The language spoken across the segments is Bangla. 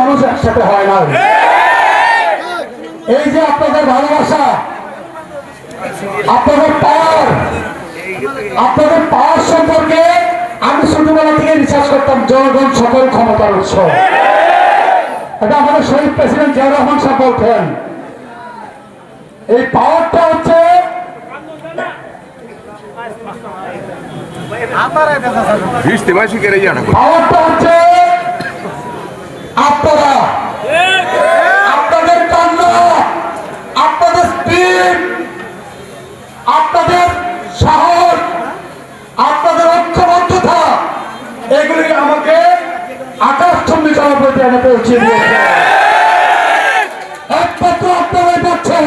মানুষ একসাথে হয় না। এই যে আপনাদের ভালোবাসা আপনাদের পাওয়ার আপনাদের পাওয়ার সম্পর্কে আমি ছোটবেলা থেকে রিসার্চ করতাম জনগণ সকল ক্ষমতার উৎস। এটা আমাদের শহীদ প্রেসিডেন্ট জিয়া রহমান সাহেব বলতেন। এই পাওয়ারটা হচ্ছে. পাওয়ারটা হচ্ছে আপনারা, আপনাদের কান্না, আপনাদের স্পিড, আপনাদের সাহস, আপনাদের এগুলি আমাকে আকাশ প্রতি আমাকে উচিত একমাত্র আপনারাই পাচ্ছেন।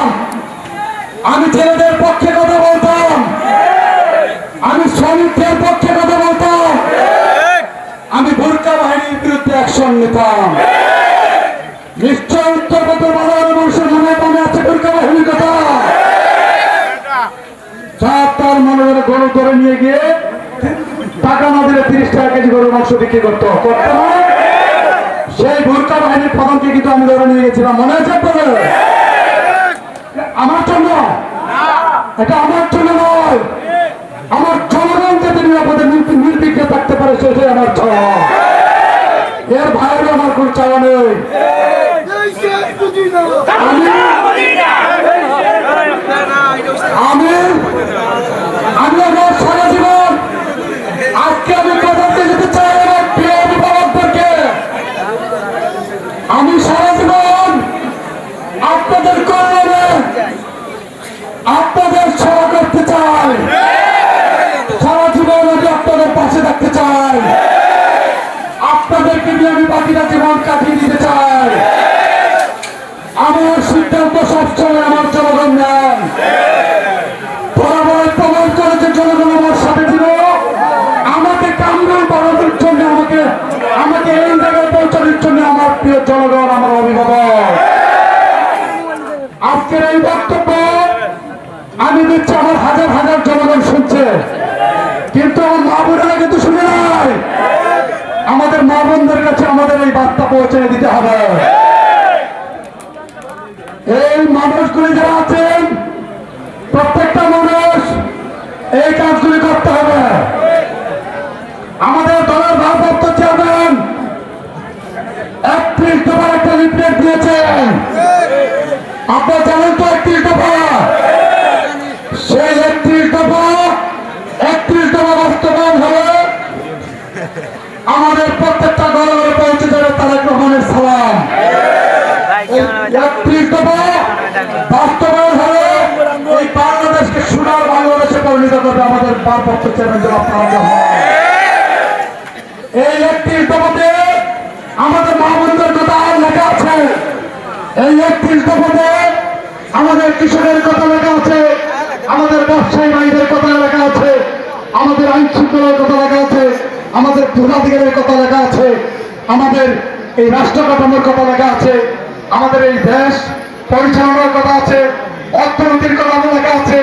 আমি ছেলেদের পক্ষে কথা বলতাম। আমি শ্রমিকদের পক্ষে কথা বলতাম। আমি বোরকা বাহিনীর বিরুদ্ধে অ্যাকশন নিতাম। নিশ্চয় বাজারের মানুষের মনে মনে আছে বাহিনীর কথা? তার মনে মনে গরু ধরে নিয়ে গিয়ে টাকা না দিলে তিরিশ টাকা কেজি গরুর মাংস বিক্রি করতো। করতো সেই ভুরকা বাহিনীর প্রধানকে কিন্তু আমি ধরে নিয়ে গেছিলাম। মনে আছে আপনাদের? আমার জন্য। এটা আমার জন্য নয়। আমার জনগণ যাতে নিরাপদে নির- নির্বিঘ্নে থাকতে পারে সেটাই আমার চাওয়া এর ভাইয়ের আমার কোন চাওয়া নেই। আমি কিন্তু আমার মা বোনেরা কিন্তু শুনে নাই আমাদের মা বোনদের কাছে আমাদের এই বার্তা পৌঁছে দিতে হবে। এই মানুষগুলি যারা আছেন, প্রত্যেকটা মানুষ এই কাজগুলি করতে হবে। ভারপ্রাপ্ত চেয়ারম্যান জনাব তারেক এই একত্রিশ দফাতে আমাদের মহাবন্ধের কথা লেখা আছে। এই একত্রিশ দফাতে আমাদের কৃষকের কথা লেখা আছে। আমাদের ব্যবসায়ী ভাইদের কথা লেখা আছে। আমাদের আইন শৃঙ্খলার কথা লেখা আছে। আমাদের ভোটাধিকারের কথা লেখা আছে। আমাদের এই রাষ্ট্র কাঠামোর কথা লেখা আছে। আমাদের এই দেশ পরিচালনার কথা আছে। অর্থনীতির কথা লেখা আছে।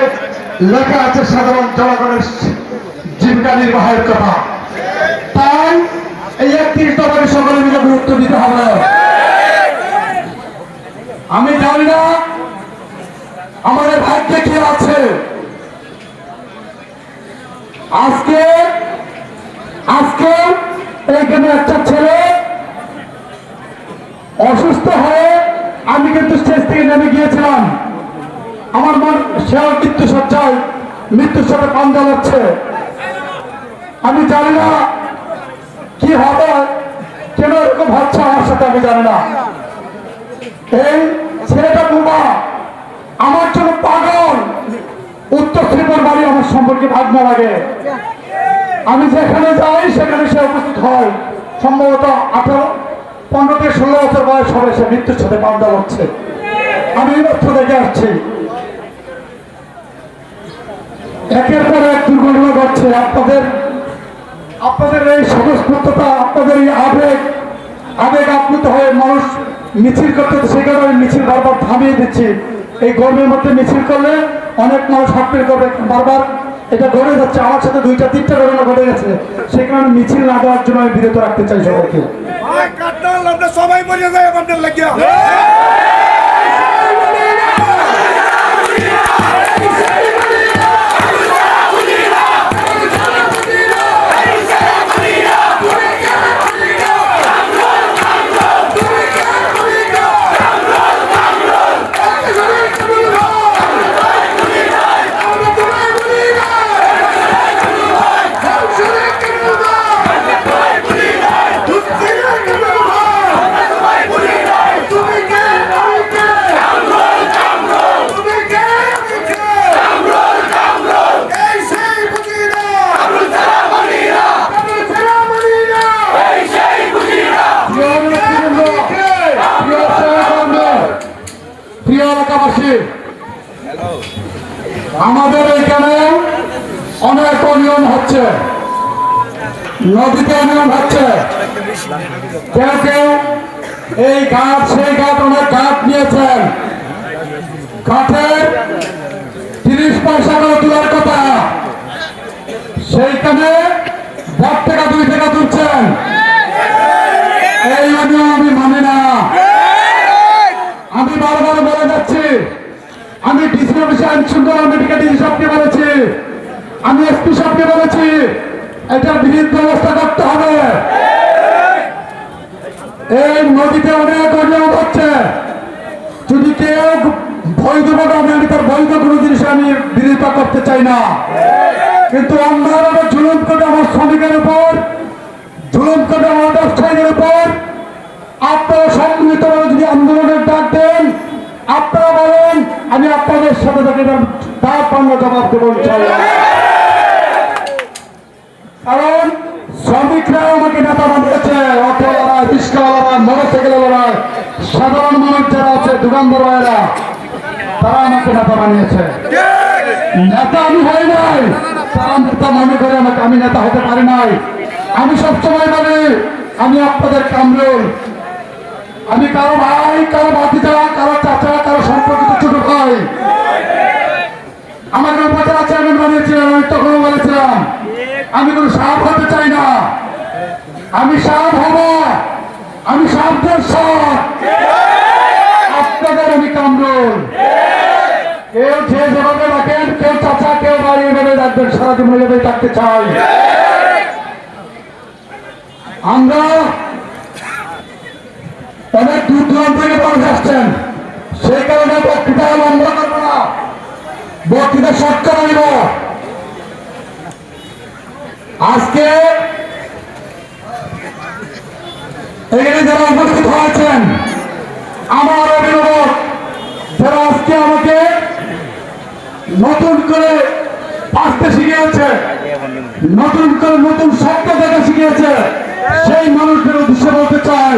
লেখা আছে সাধারণ জনগণের জীবিকা নির্বাহের কথা। তাই এই একত্রিশ দফাকে সকলে মিলে গুরুত্ব দিতে হবে। আমি জানি না আমাদের ভাগ্যে কি আছে। আজকে আজকে এইখানে একটা ছেলে অসুস্থ হয়ে আমি কিন্তু স্টেজ থেকে নেমে গিয়েছিলাম। আমার মন সেও মৃত্যু সজ্জায় মৃত্যুর সাথে পাঞ্জা লাগছে। আমি জানি না কি হবে, কেন এরকম হচ্ছে আমার সাথে আমি জানি না। এই ছেলেটা বোমা আমার জন্য পাগল। উত্তর ত্রিপুর বাড়ি আমার সম্পর্কে ভাবনা লাগে। আমি যেখানে যাই, সেখানে সে উপস্থিত হয়। সম্ভবত আঠারো, পনেরো থেকে ষোলো বছর বয়স হবে সে মৃত্যুর সাথে পান্ডা হচ্ছে। আমি এই তথ্য দেখে আসছি। একের পর এক দুর্ঘটনা ঘটছে। আপনাদের আপনাদের এই স্বতঃস্ফূর্ততা আপনাদের এই আবেগ আবেগ আপ্লুত হয়ে মানুষ মিছিল করতে সেই কারণে আমি মিছিল বারবার থামিয়ে দিচ্ছি। এই গরমের মধ্যে মিছিল করলে অনেক মানুষ হাঁটপিল করবে বারবার এটা ঘটে যাচ্ছে। আমার সাথে দুইটা তিনটা ঘটনা ঘটে গেছে। সেই কারণে মিছিল না দেওয়ার জন্য আমি বিরত রাখতে চাই সবাইকে। সবাই মরে যাই আমাদের লাগিয়া প্রিয় এলাকাবাসী আমাদের এখানে অনেক অনিয়ম হচ্ছে নদীতে অনিয়ম হচ্ছে কেউ কেউ এই গাছ সেই গাছ অনেক গাছ নিয়েছেন কাঠের তিরিশ পয়সা করে তোলার কথা সেইখানে দশ টাকা দুই টাকা তুলছেন এই অনিয়ম আমি মানি না আমি বারবার বলে যাচ্ছি। আমি ডিসি বলেছি। আমি এসপি সাহেবকে বলেছি এটার বিহিত ব্যবস্থা করতে হবে। এই নদীতে অনেক অনিয়ম হচ্ছে যদি কেউ বৈধভাবে আমি আমি তার বৈধ কোনো জিনিস আমি বিরোধিতা করতে চাই না। কিন্তু অন্যভাবে জুলুম করে আমার শ্রমিকের উপর জুলুম করে আমার ব্যবসায়ীদের উপর, আপনারা যদি আন্দোলনের ডাক দেন আপনারা বলেন আমি আপনাদের সাথে থাকি তার পাঙ্গা জবাব দেবো কারণ শ্রমিকরা আমাকে নেতা বানিয়েছে অটোওয়ালা রিক্সাওয়ালা মোটরসাইকেলওয়ালা সাধারণ মানুষ যারা আছে দোকানদার ভাইরা তারা আমাকে নেতা বানিয়েছে। নেতা আমি হই নাই, তারা নেতা মনে করে আমাকে আমি নেতা হতে পারি নাই। আমি সবসময় বলি, আমি আপনাদের কামরুল আমি কারও ভাই, কারও ভাতিজা, কারও চাচা, কারও সম্পর্কিত ছোট ভাই। আমাকে উপজেলা চেয়ারম্যান বানিয়েছিলেন আমি তখন বলেছিলাম আমি কোনো সাপ হতে চাই না। আমি সাপ হব, আমি সাপদের সব আপনাদের আমি কামরুল। কেউ যে যেভাবে রাখেন কেউ চাচা, কেউ বাড়ি এভাবে রাখবেন সারা জীবন থাকতে চাই। আমরা অনেক দূর দূরান্ত থেকে মানুষ আসছেন সেই কারণে বক্তৃতা লম্বা করব না। বক্তৃতা শর্ট করে আজকে এখানে যারা উপস্থিত হয়েছেন, আমার অভিভাবক, যারা আজকে আমাকে নতুন করে আসতে শিখিয়েছে, নতুন করে নতুন শব্দ দেখা শিখিয়েছে, সেই মানুষদের উদ্দেশ্যে বলতে চাই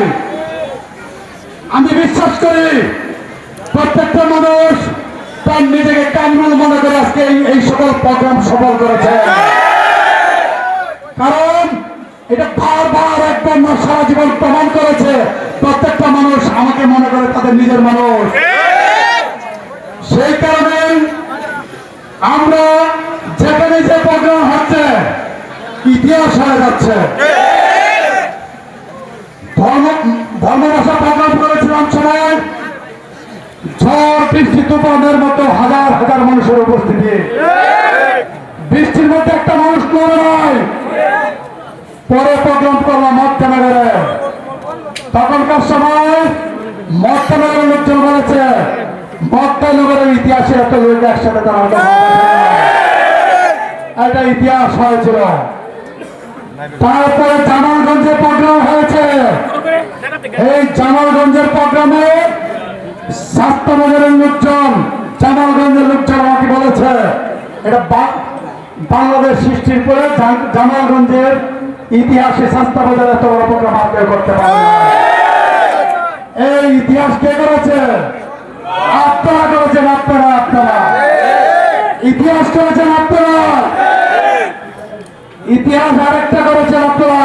আমি বিশ্বাস করি প্রত্যেকটা মানুষ তার নিজেকে কামরুল মনে করে আজকে এই- সকল প্রোগ্রাম সফল করেছে। কারণ এটা বারবার একবার না, সারা জীবন প্রমাণ করেছে প্রত্যেকটা মানুষ আমাকে মনে করে তাদের নিজের মানুষ। সেই কারণে আমরা যেখানে যে প্রোগ্রাম হচ্ছে, ইতিহাস হয়ে যাচ্ছে। ধর্ম ধর্মভাষা প্রোগ্রাম করেছিলাম সময় ঝড়, বৃষ্টি, তুফানের মতো হাজার হাজার মানুষের উপস্থিতি। বৃষ্টির মধ্যে একটা মানুষ নড়ে নাই। পরে প্রোগ্রাম করলাম মধ্যনগরে। তখনকার সময় মধ্যনগরের লোকজন বলেছে মধ্যনগরের ইতিহাসে এত লোক একসাথে দাঁড়ানো একটা ইতিহাস হয়েছিল। তারপরে জামালগঞ্জে প্রোগ্রাম হয়েছে। এই জামালগঞ্জের প্রোগ্রামে স্বাস্থ্যবাজারের লোকজন, জামালগঞ্জের লোকজন আমাকে বলেছে, এটা বাংলাদেশ সৃষ্টির পরে জামালগঞ্জের ইতিহাসে স্বাস্থ্যবাজার এত বড় প্রোগ্রাম আর করতে পারে এই ইতিহাস কে করেছে? আপনারা করেছেন আপনারা আপনারা। ইতিহাস করেছেন আপনারা। ইতিহাস আরেকটা করেছেন আপনারা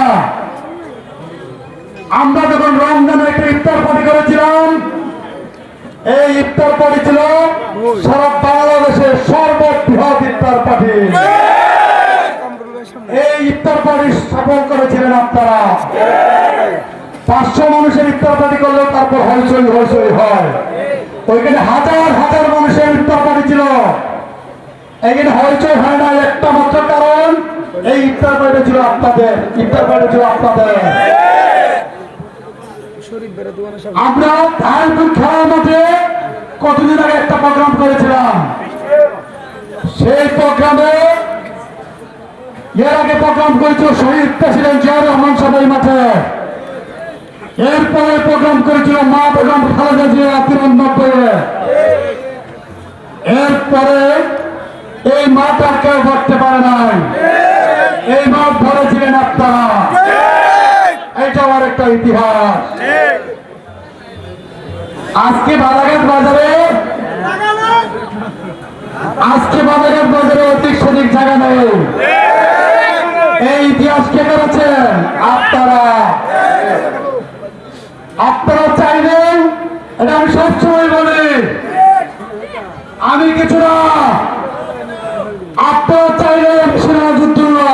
আমরা যখন রমজানে একটা ইফতার পার্টি করেছিলাম, এই ইফতার পার্টি ছিল সারা বাংলাদেশের সর্ববৃহৎ ইফতার পার্টি। এই ইফতার পার্টি সফল করেছিলেন আপনারা। পাঁচশো মানুষের ইফতার পার্টি করলে তারপর হইচই হইচই হয়। ওইখানে হাজার হাজার মানুষের ইফতার পার্টি ছিল। এখানে হইচই হয় না একটা মাত্র কারণ এই ইফতার পার্টি ছিল আপনাদের, ইফতার পার্টি ছিল আপনাদের। আমরা ধানপুর খেলার মাঠে কতদিন আগে একটা প্রোগ্রাম করেছিলাম? সেই প্রোগ্রামে এর আগে প্রোগ্রাম করেছিল শহীদ প্রেসিডেন্ট জিয়া রহমান সবাই মাঠে। এরপরে প্রোগ্রাম করেছিল মা বেগম খালেদা জিয়া তিরানব্বই এরপরে এই মাঠ আর কেউ ভরতে পারে নাই। এই মাঠ ভরেছিলেন আপনারা। এটাও আর একটা ইতিহাস। আজকে বালাঘাট বাজারে আজকে বাজারঘাট বাজারে অধিক সঠিক জায়গা নেই। এই ইতিহাস কে করেছেন আপনারা আপনারা চাইলেন এটা আমি সবসময় বলি আমি কিছু না আপনারা চাইলে আমি সিরাজুদ্দৌলা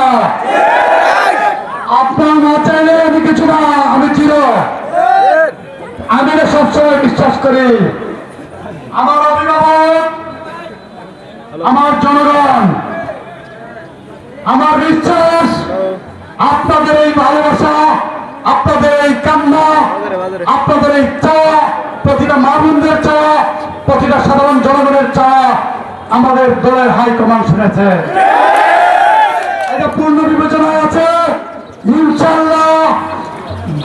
আপনারা না চাইলে আমি কিছু না আমি চির আমি এটা সবসময় বিশ্বাস করি। আমার অভিভাবক, আমার জনগণ, আমার বিশ্বাস, আপনাদের এই ভালোবাসা, আপনাদের এই কান্না, আপনাদের এই চাওয়া, প্রতিটা মা বোনদের চাওয়া, প্রতিটা সাধারণ জনগণের চাওয়া আমাদের দলের হাইকমান্ড শুনেছে। এটা পূর্ণ বিবেচনায় আছে। ইনশাল্লাহ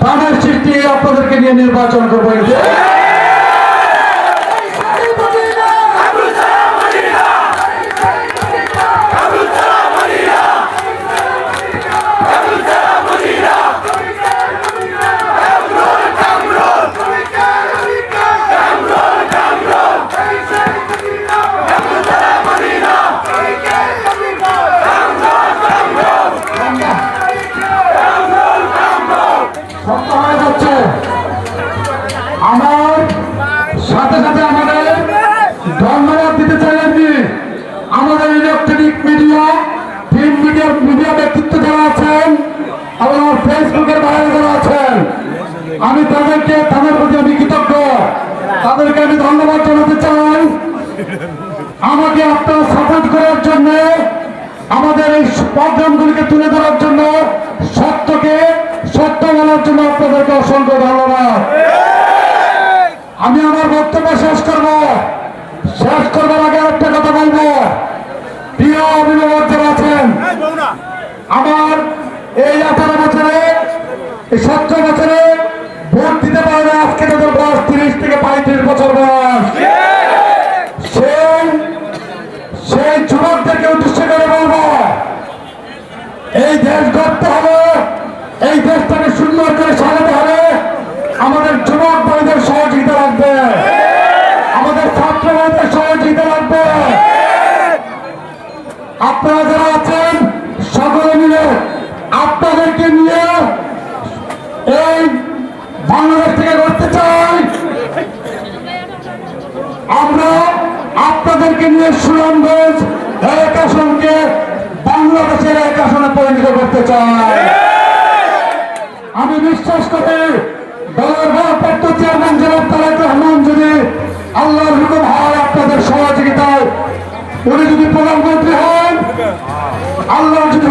দানের সৃষ্টি আপনাদেরকে নিয়ে নির্বাচন করব। আমার সাথে সাথে আমাদের ধন্যবাদ দিতে চাই আমি আমাদের ইলেকট্রনিক মিডিয়া প্রিন্ট মিডিয়ার মিডিয়া ব্যক্তিত্ব যারা আছেন আমার ফেসবুকের বাইরে যারা আছেন, আমি তাদেরকে, তাদের প্রতি আমি কৃতজ্ঞ। তাদেরকে আমি ধন্যবাদ জানাতে চাই। আমাকে আপনারা সাপোর্ট করার জন্য, আমাদের এই প্রোগ্রামগুলিকে তুলে ধরার জন্য, সত্যকে সত্য বলার জন্য আপনাদেরকে অসংখ্য ধন্যবাদ। আমি আমার বক্তব্য শেষ করব। শেষ করবার আগে একটা কথা বলব। প্রিয় অভিভাবক আছেন হ্যাঁ, আমার এই আঠারো বছরে এই সতেরো বছরে Allah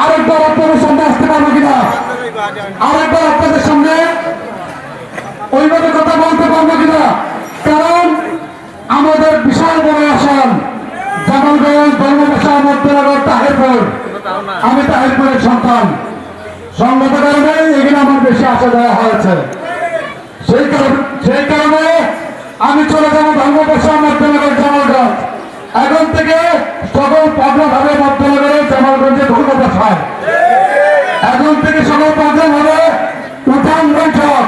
আরেকবার আপনাদের সামনে আসতে পারব কিনা? আরেকবার আপনাদের সামনে ওইভাবে কথা বলতে পারব কিনা? কারণ আমাদের বিশাল বড় আসন, জামালগঞ্জ ধর্মবাসা মন্ত্রণালয় তাহেরপুর। আমি তাহেরপুরের সন্তান। সংগত কারণে এখানে আমার বেশি আশা দেওয়া হয়েছে। সেই কারণ সেই কারণে আমি চলে যাব ধর্মবাসা মন্ত্রণালয় জামালগঞ্জ। এখন থেকে সকল পদ্মভাবে ভাবে গোপালগঞ্জে দুর্গাবাস হয়। এখন থেকে সভাপতি হলো উঠান বৈঠক।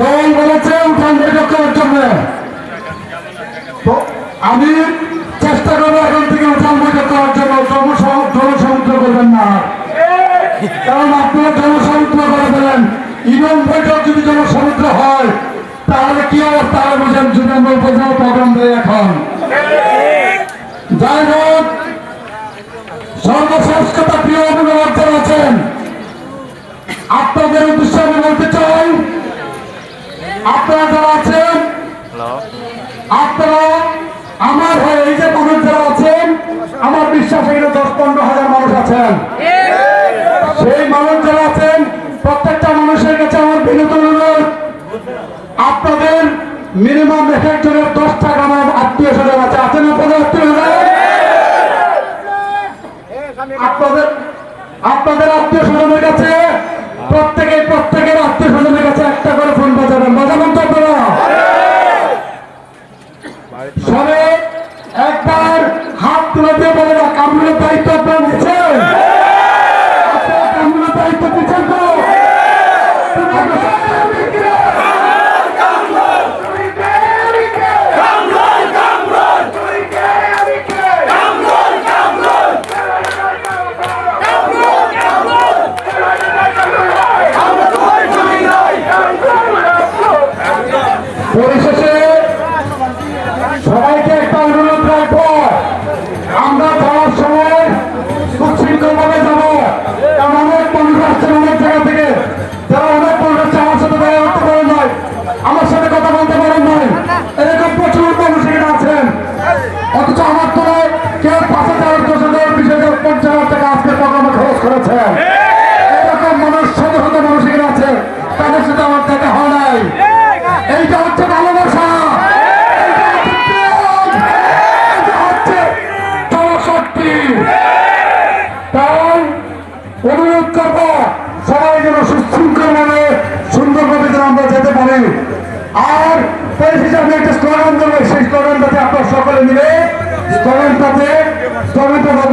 দল বলেছে উঠান বৈঠক করার জন্য। তো আমি আপনাদের আত্মীয় স্বজনের কাছে জগন্নাথে জগন্নাথ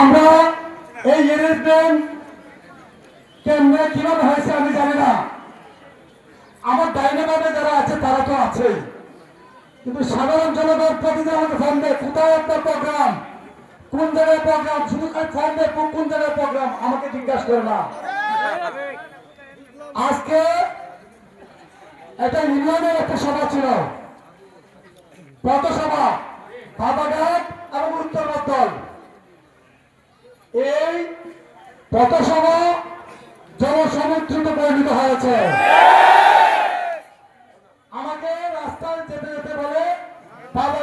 আমরা এই এরেঞ্জমেন্ট কেমনে কীভাবে হয়েছে আমি জানি না। আমার ডাইনে ডাইনামামে যারা আছে, তারা তো আছেই। কিন্তু সাধারণ জনগণ প্রতিদিন আমাকে ফোন দেয়, কোথায় আপনার প্রোগ্রাম কোন জায়গায় প্রোগ্রাম শুধু কোন জায়গায় প্রোগ্রাম আমাকে জিজ্ঞাসা করে না। আজকে একটা ইউনিয়নের একটা সভা ছিল। পথসভা পাবাঘাট এবং উত্তর মন্ডল এই পথসভা জনসমুদ্রিত পরিণত হয়েছে। আমাকে রাস্তায় যেতে যেতে বলে বাবা